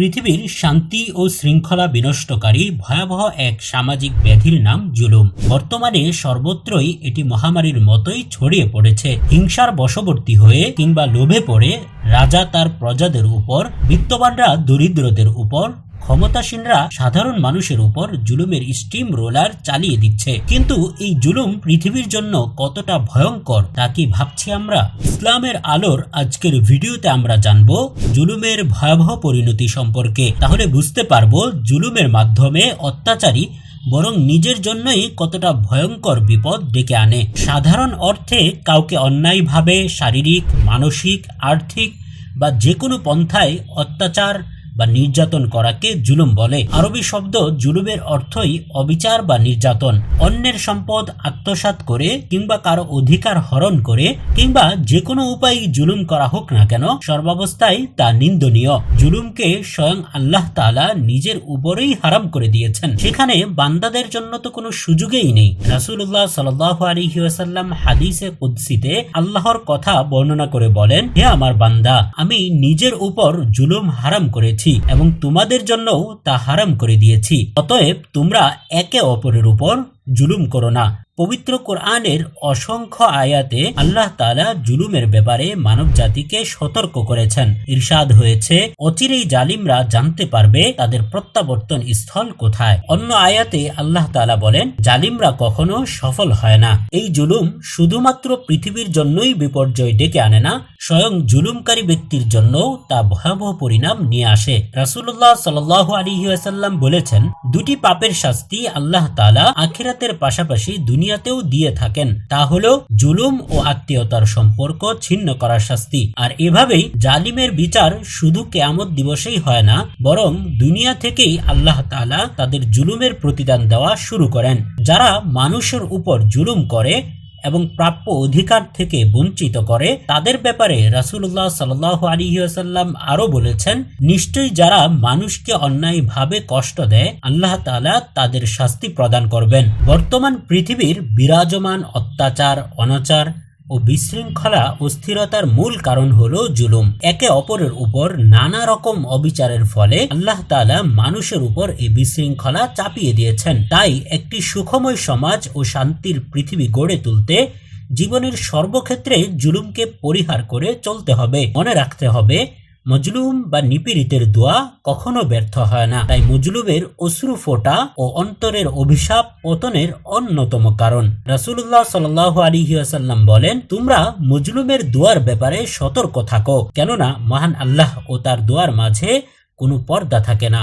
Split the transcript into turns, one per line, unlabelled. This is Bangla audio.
পৃথিবীর শান্তি ও শৃঙ্খলা বিনষ্টকারী ভয়াবহ এক সামাজিক ব্যাধির নাম জুলুম। বর্তমানে সর্বত্রই এটি মহামারীর মতোই ছড়িয়ে পড়েছে। হিংসার বশবর্তী হয়ে কিংবা লোভে পড়ে রাজা তার প্রজাদের উপর, বিত্তবানরা দরিদ্রদের উপর ক্ষমতাসীনরা সাধারণ মানুষের উপর জুলুমের স্টিম রোলার চালিয়ে দিচ্ছে। কিন্তু এই জুলুম পৃথিবীর জন্য কতটা ভয়ঙ্কর, তা কি ভাবছি আমরা? ইসলামের আলোর আজকের ভিডিওতে আমরা জানব জুলুমের ভয়াবহ পরিণতি সম্পর্কে। তাহলে বুঝতে পারব জুলুমের মাধ্যমে অত্যাচারী বরং নিজের জন্যই কতটা ভয়ঙ্কর বিপদ ডেকে আনে। সাধারণ অর্থে কাউকে অন্যায়ভাবে শারীরিক, মানসিক, আর্থিক বা যে কোনো পন্থায় অত্যাচার বা নির্যাতন করাকে জুলুম বলে। আরবি শব্দ জুলুমের অর্থই অবিচার বা নির্যাতন। অন্যের সম্পদ আত্মসাৎ করে কিংবা কারও অধিকার হরণ করে কিংবা যে কোনো উপায়ে জুলুম করা হোক না কেন, সর্বাবস্থায় তা নিন্দনীয়। জুলুমকে স্বয়ং আল্লাহ তাআলা নিজের উপরেই হারাম করে দিয়েছেন। সেখানে বান্দাদের জন্য তো কোনো সুযোগেই নেই। রাসূলুল্লাহ সাল্লাল্লাহু আলাইহি ওয়াসাল্লাম হাদিসে কুদসিতে আল্লাহর কথা বর্ণনা করে বলেন, হে আমার বান্দা, আমি নিজের উপর জুলুম হারাম করেছি। এবং তোমাদের জন্যও তা হারাম করে দিয়েছি। অতএব তোমরা একে অপরের উপর জুলুম করো না। পবিত্র কোরআনের অসংখ্য আয়াতে আল্লাহ তাআলা জুলুমের ব্যাপারে মানব জাতিকে সতর্ক করেছেন। ইরশাদ হয়েছে, অচিরেই জালিমরা জানতে পারবে তাদের প্রত্যাবর্তন স্থল কোথায়। অন্য আয়াতে আল্লাহ তাআলা বলেন, জালিমরা কখনো সফল হয় না। এই জুলুম শুধুমাত্র পৃথিবীর জন্যই বিপর্যয় ডেকে আনে না, স্বয়ং জুলুমকারী ব্যক্তির জন্য তা ভয়াবহ পরিণাম নিয়ে আসে। রাসূলুল্লাহ সাল্লাল্লাহু আলাইহি ওয়াসাল্লাম বলেছেন, দুটি পাপের শাস্তি আল্লাহ তাআলা আখিরাতের পাশাপাশি দুনিয়াতেও দিয়ে থাকেন। তা হলো জুলুম ও আত্মীয়তার সম্পর্ক ছিন্ন করার শাস্তি। আর এভাবেই জালিমের বিচার শুধু কেয়ামত দিবসেই হয় না, বরং দুনিয়া থেকেই আল্লাহ তাআলা তাদের জুলুমের প্রতিদান দেওয়া শুরু করেন। যারা মানুষের উপর জুলুম করে এবং প্রাপ্য অধিকার থেকে বঞ্চিত করে। তাদের ব্যাপারে রাসুল্লাহ সাল্লাহ আলিহাসাল্লাম আরও আরও বলেছেন, নিশ্চয়ই যারা মানুষকে অন্যায়ভাবে কষ্ট দেয়, আল্লাহ তালা তাদের শাস্তি প্রদান করবেন। বর্তমান পৃথিবীর বিরাজমান অত্যাচার, অনাচার ও বিশৃঙ্খলা অস্থিরতার মূল কারণ হল জুলুম। একে অপরের উপর নানা রকম অবিচারের ফলে আল্লাহ তালা মানুষের উপর এই বিশৃঙ্খলা চাপিয়ে দিয়েছেন। তাই একটি সুখময় সমাজ ও শান্তির পৃথিবী গড়ে তুলতে জীবনের সর্বক্ষেত্রে জুলুমকে পরিহার করে চলতে হবে। মনে রাখতে হবে মজলুম বা নিপীড়িতের দোয়া কখনো ব্যর্থ হয় না। তাই মজলুমের অশ্রু ফোটা ও অন্তরের অভিশাপ পতনের অন্যতম কারণ। রাসুল্লাহ সাল আলিহাসাল্লাম বলেন, তোমরা মজলুমের দোয়ার ব্যাপারে সতর্ক থাকো, কেননা মহান আল্লাহ ও তার দোয়ার মাঝে কোনো পর্দা থাকে না।